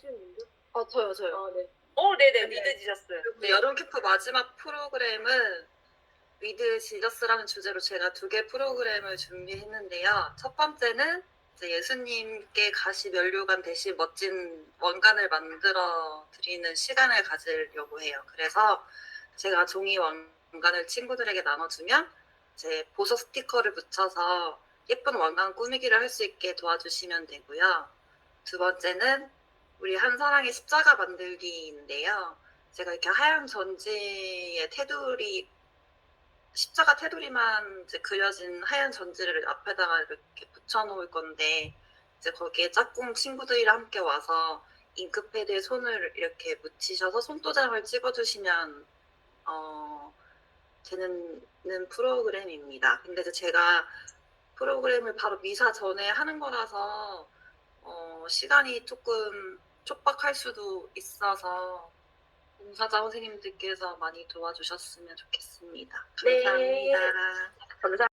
치우님도? 아 저요 저요. 아 네. 어, 네네, 네. 미드 지셨어요. 네, 여름 캠프 마지막 프로그램은 위드 지저스라는 주제로 제가 두 개 프로그램을 준비했는데요. 첫 번째는 이제 예수님께 가시 면류관 대신 멋진 원간을 만들어 드리는 시간을 가지려고 해요. 그래서 제가 종이 원간을 친구들에게 나눠주면 이제 보석 스티커를 붙여서 예쁜 원간 꾸미기를 할 수 있게 도와주시면 되고요. 두 번째는 우리 한사랑의 십자가 만들기인데요. 제가 이렇게 하얀 전지에 테두리 십자가 테두리만 이제 그려진 하얀 전지를 앞에다가 이렇게 붙여놓을 건데 이제 거기에 짝꿍 친구들이랑 함께 와서 잉크패드에 손을 이렇게 묻히셔서 손도장을 찍어주시면 어, 되는 프로그램입니다. 근데 이제 제가 프로그램을 바로 미사 전에 하는 거라서 어, 시간이 조금 촉박할 수도 있어서 봉사자 선생님들께서 많이 도와주셨으면 좋겠습니다. 네. 감사합니다. 감사